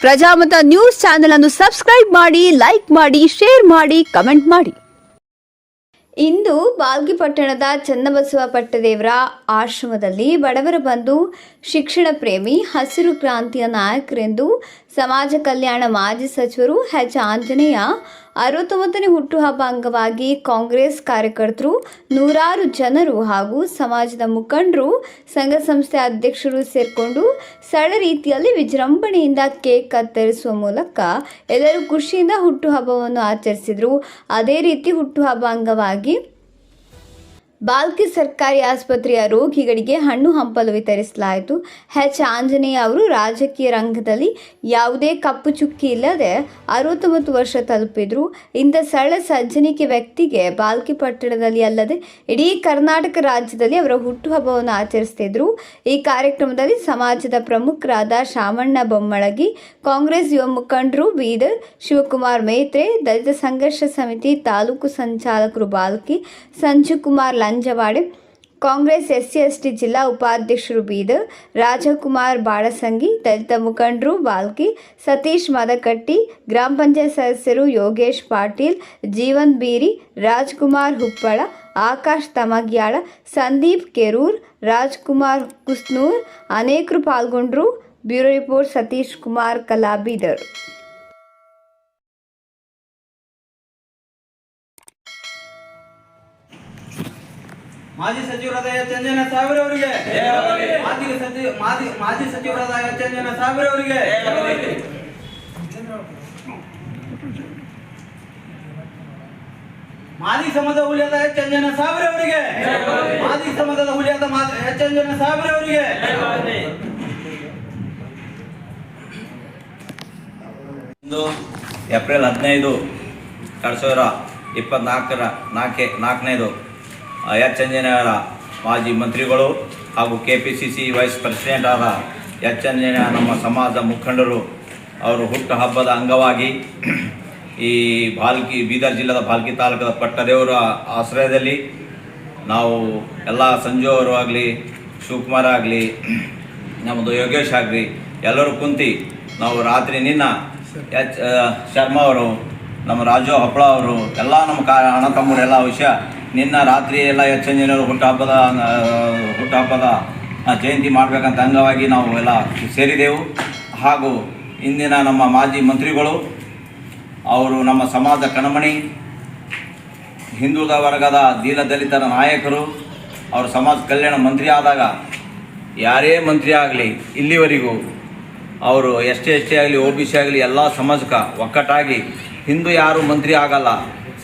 Prajamata news channel ಅನ್ನು subscribe ಮಾಡಿ, like ಮಾಡಿ, ಶೇರ್ ಮಾಡಿ, ಕಮೆಂಟ್ ಮಾಡಿ. ಇಂದು ಬಾಲ್ಗಿಪಟ್ಟಣದ ಚನ್ನಬಸವ ಪಟ್ಟದೇವರ ಆಶ್ರಮದಲ್ಲಿ ಬಡವರ ಬಂಧು ಶಿಕ್ಷಣ ಪ್ರೇಮಿ ಹಸಿರು ಕ್ರಾಂತಿಯ ನಾಯಕರೆಂದು ಸಮಾಜ ಕಲ್ಯಾಣ ಮಾಜಿ ಸಚಿವರು ಎಚ್. ಆಂಜನೇಯ ಅರವತ್ತೊಂಬತ್ತನೇ ಹುಟ್ಟುಹಬ್ಬ ಅಂಗವಾಗಿ ಕಾಂಗ್ರೆಸ್ ಕಾರ್ಯಕರ್ತರು ನೂರಾರು ಜನರು ಹಾಗೂ ಸಮಾಜದ ಮುಖಂಡರು, ಸಂಘ ಸಂಸ್ಥೆ ಅಧ್ಯಕ್ಷರು ಸೇರಿಕೊಂಡು ಸರಳ ರೀತಿಯಲ್ಲಿ ವಿಜೃಂಭಣೆಯಿಂದ ಕೇಕ್ ಕತ್ತರಿಸುವ ಮೂಲಕ ಎಲ್ಲರೂ ಖುಷಿಯಿಂದ ಹುಟ್ಟುಹಬ್ಬವನ್ನು ಆಚರಿಸಿದರು. ಅದೇ ರೀತಿ ಹುಟ್ಟುಹಬ್ಬ ಅಂಗವಾಗಿ ಬಾಲ್ಕಿ ಸರ್ಕಾರಿ ಆಸ್ಪತ್ರೆಯ ರೋಗಿಗಳಿಗೆ ಹಣ್ಣು ಹಂಪಲು ವಿತರಿಸಲಾಯಿತು. ಹೆಚ್ ಆಂಜನೇಯ ಅವರು ರಾಜಕೀಯ ರಂಗದಲ್ಲಿ ಯಾವುದೇ ಕಪ್ಪು ಚುಕ್ಕಿ ಇಲ್ಲದೆ ಅರವತ್ತೊಂಬತ್ತು ವರ್ಷ ತಲುಪಿದ್ರು. ಇಂಥ ಸರಳ ಸಜ್ಜನಿಕೆ ವ್ಯಕ್ತಿಗೆ ಬಾಲ್ಕಿ ಪಟ್ಟಣದಲ್ಲಿ ಅಲ್ಲದೆ ಇಡೀ ಕರ್ನಾಟಕ ರಾಜ್ಯದಲ್ಲಿ ಅವರ ಹುಟ್ಟುಹಬ್ಬವನ್ನು ಆಚರಿಸ್ತಿದ್ರು. ಈ ಕಾರ್ಯಕ್ರಮದಲ್ಲಿ ಸಮಾಜದ ಪ್ರಮುಖರಾದ ಶಾಮಣ್ಣ ಬೊಮ್ಮಳಗಿ, ಕಾಂಗ್ರೆಸ್ ಯುವ ಮುಖಂಡರು ಬೀದರ್, ಶಿವಕುಮಾರ್ ಮೇತ್ರೆ, ದಲಿತ ಸಂಘರ್ಷ ಸಮಿತಿ ತಾಲೂಕು ಸಂಚಾಲಕರು ಬಾಲ್ಕಿ ಸಂಜು ಕುಮಾರ್ ಲಂಜವಾಡೆ ಕಾಂಗ್ರೆಸ್ ಎಸ್ಸಿ ಎಸ್ಟಿ ಜಿಲ್ಲಾ ಉಪಾಧ್ಯಕ್ಷರು ಬೀದರ್ ರಾಜಕುಮಾರ್ ಬಾಳಸಂಗಿ, ದಲಿತ ಮುಖಂಡರು ಬಾಲ್ಕಿ, ಸತೀಶ್ ಮದಕಟ್ಟಿ, ಗ್ರಾಮ ಪಂಚಾಯತ್ ಸದಸ್ಯರು ಯೋಗೇಶ್ ಪಾಟೀಲ್, ಜೀವನ್ ಬೀರಿ, ರಾಜ್ಕುಮಾರ್ ಹುಪ್ಪಳ, ಆಕಾಶ್ ತಮಗ್ಯಾಳ, ಸಂದೀಪ್ ಕೆರೂರ್, ರಾಜ್ಕುಮಾರ್ ಕುಸ್ನೂರ್, ಅನೇಕರು ಪಾಲ್ಗೊಂಡರು. ಬ್ಯೂರೋ ರಿಪೋರ್ಟ್ ಸತೀಶ್ ಕುಮಾರ್ ಕಲಾಬೀದರ್. ಮಾಜಿ ಸಚಿವರಾದ ಎಚ್ ಅಂಜನ ಸಾವಿರ ಅವರಿಗೆ ಮಾಜಿ ಸಚಿವ ಮಾಜಿ ಮಾಜಿ ಸಚಿವರಾದ ಎಚ್ ಅಂಜನ ಸಾವಿರ ಅವರಿಗೆ ಮಾದಿ ಸಮಾಜದ ಹುಲಿಯಾದ ಎಚ್ ಅಂಜನ ಸಾವಿರ ಅವರಿಗೆ ಮಾದಿ ಸಮಾಜದ ಹುಲಿಯಾದ ಎಚ್ ಅಂಜನ ಸಾವಿರ ಅವರಿಗೆ ಇಂದು ಏಪ್ರಿಲ್ ಹದಿನೈದು ಎರಡು ಸಾವಿರ ಇಪ್ಪತ್ನಾಲ್ಕರ ನಾಲ್ಕೆ ನಾಲ್ಕನೇದು. ಎಚ್ ಅಂಜನೇಯರ ಮಾಜಿ ಮಂತ್ರಿಗಳು ಹಾಗೂ K P C C vice president ಆದ ಎಚ್ ಅಂಜನೇಯ ನಮ್ಮ ಸಮಾಜ ಮುಖಂಡರು, ಅವರು ಹುಟ್ಟುಹಬ್ಬದ ಅಂಗವಾಗಿ ಈ ಬಾಲ್ಕಿ, ಬೀದರ್ ಜಿಲ್ಲೆದ ಬಾಲ್ಕಿ ತಾಲೂಕದ ಪಟ್ಟದೇವರ ಆಶ್ರಯದಲ್ಲಿ ನಾವು ಎಲ್ಲ ಸಂಜು ಅವರು ಆಗಲಿ, ಶಿವಕುಮಾರ್ ಆಗಲಿ, ನಮ್ಮದು ಯೋಗೇಶ್ ಆಗಲಿ, ಎಲ್ಲರೂ ಕುಂತು ನಾವು ರಾತ್ರಿ ನಿನ್ನ ಎಚ್ ಶರ್ಮಾ ಅವರು, ನಮ್ಮ ರಾಜು ಹಪ್ಪಳ ಅವರು, ಎಲ್ಲ ನಮ್ಮ ಕಾ, ಅಣ್ಣ ತಮ್ಮರು ಎಲ್ಲ ವಿಷಯ ನಿನ್ನ ರಾತ್ರಿ ಎಲ್ಲ ಎಚ್ ಎಂಜಿನಿಯರು ಹುಟ್ಟುಹಬ್ಬದ ಹುಟ್ಟುಹಬ್ಬದ ಜಯಂತಿ ಮಾಡಬೇಕಂತ ಅಂಗವಾಗಿ ನಾವು ಎಲ್ಲ ಸೇರಿದೆವು. ಹಾಗೂ ಇಂದಿನ ನಮ್ಮ ಮಾಜಿ ಮಂತ್ರಿಗಳು, ಅವರು ನಮ್ಮ ಸಮಾಜ ಕಣಮಣಿ, ಹಿಂದುಳಿದ ವರ್ಗದ ದೀನ ದಲಿತರ ನಾಯಕರು, ಅವರು ಸಮಾಜ ಕಲ್ಯಾಣ ಮಂತ್ರಿ ಆದಾಗ ಯಾರೇ ಮಂತ್ರಿ ಆಗಲಿ, ಇಲ್ಲಿವರೆಗೂ ಅವರು ಎಸ್ ಟಿ ಆಗಲಿ ಒ ಬಿ ಸಿ ಆಗಲಿ ಎಲ್ಲ ಸಮಾಜಕ್ಕೆ ಒಕ್ಕಟ್ಟಾಗಿ ಹಿಂದೂ ಯಾರು ಮಂತ್ರಿ ಆಗಲ್ಲ.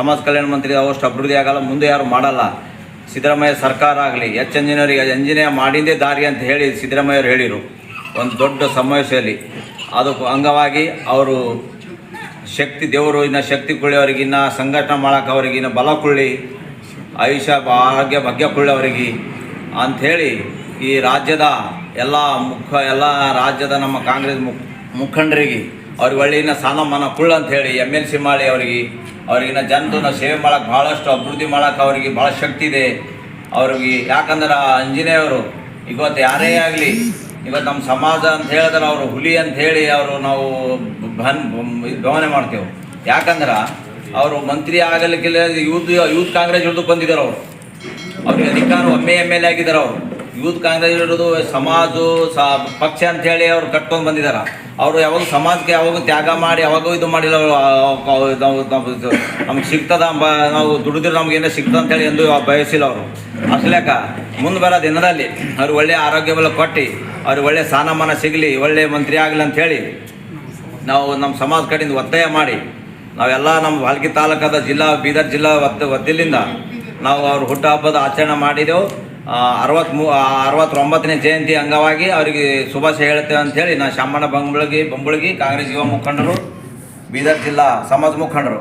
ಸಮಾಜ ಕಲ್ಯಾಣ ಮಂತ್ರಿ ಅವಷ್ಟು ಅಭಿವೃದ್ಧಿ ಆಗಲ್ಲ, ಮುಂದೆ ಯಾರು ಮಾಡಲ್ಲ. ಸಿದ್ದರಾಮಯ್ಯ ಸರ್ಕಾರ ಆಗಲಿ, ಎಚ್ ಎಂಜಿನಿಯರಿಗೆ ಎಂಜಿನಿಯರ್ ಮಾಡಿದ್ದೇ ದಾರಿ ಅಂತ ಹೇಳಿ ಸಿದ್ದರಾಮಯ್ಯವ್ರು ಹೇಳಿದರು ಒಂದು ದೊಡ್ಡ ಸಮಾವೇಶದಲ್ಲಿ ಅದಕ್ಕೂ ಅಂಗವಾಗಿ ಅವರು ಶಕ್ತಿ ದೇವರು, ಇನ್ನು ಶಕ್ತಿ ಕೊಳ್ಳಿ ಅವ್ರಿಗೆ, ಇನ್ನು ಸಂಘಟನೆ ಮಾಡೋಕೆ ಅವರಿಗಿನ್ನ ಬಲ ಕೊಳ್ಳಿ ಆಯುಷ್ಯ ಆರೋಗ್ಯ ಭಾಗ್ಯ ಕೊಳ್ಳಿ ಅವರಿಗೆ ಅಂಥೇಳಿ ಈ ರಾಜ್ಯದ ಎಲ್ಲ ಮುಖ, ಎಲ್ಲ ರಾಜ್ಯದ ನಮ್ಮ ಕಾಂಗ್ರೆಸ್ ಮುಖ ಮುಖಂಡರಿಗೆ ಅವ್ರಿಗೆ ಒಳ್ಳೆಯ ಸ್ಥಾನಮಾನ ಕುಳ್ಳು ಅಂತ ಹೇಳಿ ಎಂ ಎಲ್ ಸಿ ಮಾಡಿ ಅವರಿಗೆ ಅವ್ರಿಗಿನ್ನ ಜನರನ್ನ ಸೇವೆ ಮಾಡಕ್ಕೆ ಭಾಳಷ್ಟು ಅಭಿವೃದ್ಧಿ ಮಾಡಕ್ಕೆ ಅವರಿಗೆ ಭಾಳ ಶಕ್ತಿ ಇದೆ. ಅವ್ರಿಗೆ ಯಾಕಂದ್ರೆ ಅಂಜನೇಯವರು ಇವತ್ತು ಯಾರೇ ಆಗಲಿ, ಇವತ್ತು ನಮ್ಮ ಸಮಾಜ ಅಂತ ಹೇಳಿದ್ರೆ ಅವರು ಹುಲಿ ಅಂತ ಹೇಳಿ ಅವರು ನಾವು ಬನ್ ಗಮನ ಮಾಡ್ತೇವೆ. ಯಾಕಂದ್ರೆ ಅವರು ಮಂತ್ರಿ ಆಗಲಿಕ್ಕಿಲ್ಲ ಯೂತ್ ಯೂತ್ ಕಾಂಗ್ರೆಸ್ ಹಿಡಿದು ಬಂದಿದ್ದಾರೆ ಅವರು. ಅವ್ರಿಗೆ ಅಧಿಕಾರ ಒಮ್ಮೆ ಎಂ ಎಲ್ ಎ ಆಗಿದ್ದಾರೆ ಅವರು. ಯೂತ್ ಕಾಂಗ್ರೆಸ್ ಇರೋದು ಸಮಾಜ ಸ ಪಕ್ಷ ಅಂತ ಹೇಳಿ ಅವ್ರು ಕಟ್ಕೊಂಡು ಬಂದಿದ್ದಾರೆ ಅವರು ಯಾವಾಗ ಸಮಾಜಕ್ಕೆ ಯಾವಾಗ ತ್ಯಾಗ ಮಾಡಿ ಯಾವಾಗೂ ಇದು ಮಾಡಿಲ್ಲ. ನಾವು ನಮ್ಗೆ ಸಿಗ್ತದ ನಾವು ದುಡಿದ್ರೆ ನಮ್ಗೆ ಏನೇ ಸಿಗ್ತದ ಅಂತೇಳಿ ಎಂದು ಬಯಸಿಲ್ಲ ಅವರು. ಅಸಲೇಕ ಮುಂದೆ ಬರೋ ದಿನದಲ್ಲಿ ಅವ್ರು ಒಳ್ಳೆಯ ಆರೋಗ್ಯ ಬಲ ಕೊಟ್ಟು ಅವ್ರಿಗೆ ಒಳ್ಳೆಯ ಸ್ಥಾನಮಾನ ಸಿಗಲಿ ಒಳ್ಳೆಯ ಮಂತ್ರಿ ಆಗಲಿ ಅಂತ ಹೇಳಿ ನಾವು ನಮ್ಮ ಸಮಾಜ ಕಡೆಯಿಂದ ಒತ್ತಾಯ ಮಾಡಿ, ನಾವೆಲ್ಲ ನಮ್ಮ ವಾಲ್ಕಿ ತಾಲೂಕಾದ ಜಿಲ್ಲಾ ಬೀದರ್ ಜಿಲ್ಲಾ ಒತ್ತ ನಾವು ಅವ್ರ ಹುಟ್ಟುಹಬ್ಬದ ಆಚರಣೆ ಮಾಡಿದೆವು. ಅರವತ್ಮೂ ಅರವತ್ತೊಂಬತ್ತನೇ ಜಯಂತಿ ಅಂಗವಾಗಿ ಅವರಿಗೆ ಶುಭಾಶಯ ಹೇಳ್ತೇವೆ ಅಂಥೇಳಿ ನಾ ಶಾಮಣ್ಣ ಬಂಬಳಗಿ ಬಂಬಳಗಿ, ಕಾಂಗ್ರೆಸ್ ಯುವ ಮುಖಂಡರು, ಬೀದರ್ ಜಿಲ್ಲಾ ಸಮಾಜ ಮುಖಂಡರು.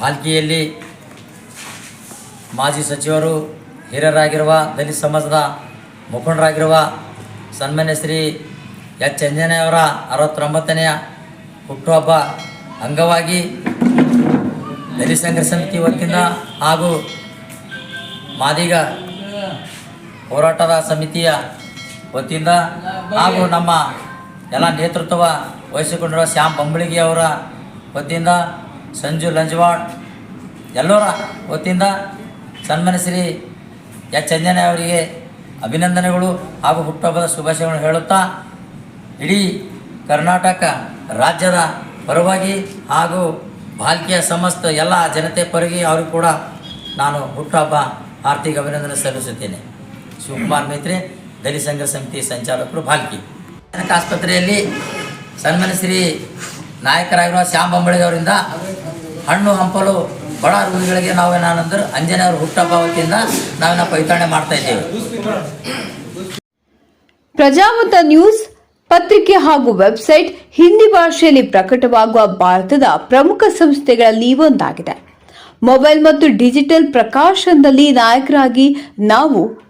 ಪಾಲ್ಕಿಯಲ್ಲಿ ಮಾಜಿ ಸಚಿವರು, ಹಿರಿಯರಾಗಿರುವ ದಲಿತ ಸಮಾಜದ ಮುಖಂಡರಾಗಿರುವ ಸನ್ಮಾನ್ಯ ಶ್ರೀ ಎಚ್. ಅಂಜನೇಯವರ ಅರವತ್ತೊಂಬತ್ತನೆಯ ಹುಟ್ಟುಹಬ್ಬ ಅಂಗವಾಗಿ ದಲಿತ ಸಂಘರ್ಷ ಸಮಿತಿ ವತಿಯಿಂದ ಹಾಗೂ ಮಾದಿಗ ಹೋರಾಟದ ಸಮಿತಿಯ ವತಿಯಿಂದ ಹಾಗೂ ನಮ್ಮ ಎಲ್ಲ ನೇತೃತ್ವ ವಹಿಸಿಕೊಂಡಿರುವ ಶ್ಯಾಮ್ ಬಂಬಳಿಗೆ ಅವರ ವತಿಯಿಂದ, ಸಂಜು ಲಂಜವಾಡ್ ಎಲ್ಲರ ವತಿಯಿಂದ ಸನ್ಮಾನ್ಯ ಶ್ರೀ ಎಚ್ ಅಂಜನೆ ಅವರಿಗೆ ಅಭಿನಂದನೆಗಳು ಹಾಗೂ ಹುಟ್ಟುಹಬ್ಬದ ಶುಭಾಶಯಗಳನ್ನು ಹೇಳುತ್ತಾ, ಇಡೀ ಕರ್ನಾಟಕ ರಾಜ್ಯದ ಪರವಾಗಿ ಹಾಗೂ ಬಾಲ್ಕಿಯ ಸಮಸ್ತ ಎಲ್ಲ ಜನತೆ ಪರವಾಗಿ ಅವರು ಕೂಡ ನಾನು ಹುಟ್ಟುಹಬ್ಬ ಆರ್ಥಿಕ ಅಭಿನಂದನೆ ಸಲ್ಲಿಸುತ್ತೇನೆ. ಶಿವಕುಮಾರ್ ಮೈತ್ರಿ, ದಲಿತ ಸಂಘ ಸಮಿತಿ ಸಂಚಾಲಕರು ಭಾಲ್ಕಿ. ಆಸ್ಪತ್ರೆಯಲ್ಲಿ ಸನ್ಮಾನ್ಯ ಶ್ರೀ ನಾಯಕರಾಗಿರುವ ಶ್ಯಾಮ್ ಬಂಬಳಿ ಅವರಿಂದ ಹಣ್ಣು ಹಂಪಲು ಬಡ ರೋಗಿಗಳಿಗೆ ನಾವೇನಂದ್ರೆ ಅಂಜನೆ ಹುಟ್ಟ ಭಾವತಿಯಿಂದ ವತಿಯಿಂದ ನಾವೇನ ಪೈತಾಣೆ ಮಾಡ್ತಾ ಇದ್ದೇವೆ. ಪ್ರಜಾಮತ ನ್ಯೂಸ್ ಪತ್ರಿಕೆ ಹಾಗೂ ವೆಬ್ಸೈಟ್ ಹಿಂದಿ ಭಾಷೆಯಲ್ಲಿ ಪ್ರಕಟವಾಗುವ ಭಾರತದ ಪ್ರಮುಖ ಸಂಸ್ಥೆಗಳಲ್ಲಿ ಒಂದಾಗಿದೆ. ಮೊಬೈಲ್ ಮತ್ತು ಡಿಜಿಟಲ್ ಪ್ರಕಾಶನದಲ್ಲಿ ನಾಯಕರಾಗಿ ನಾವು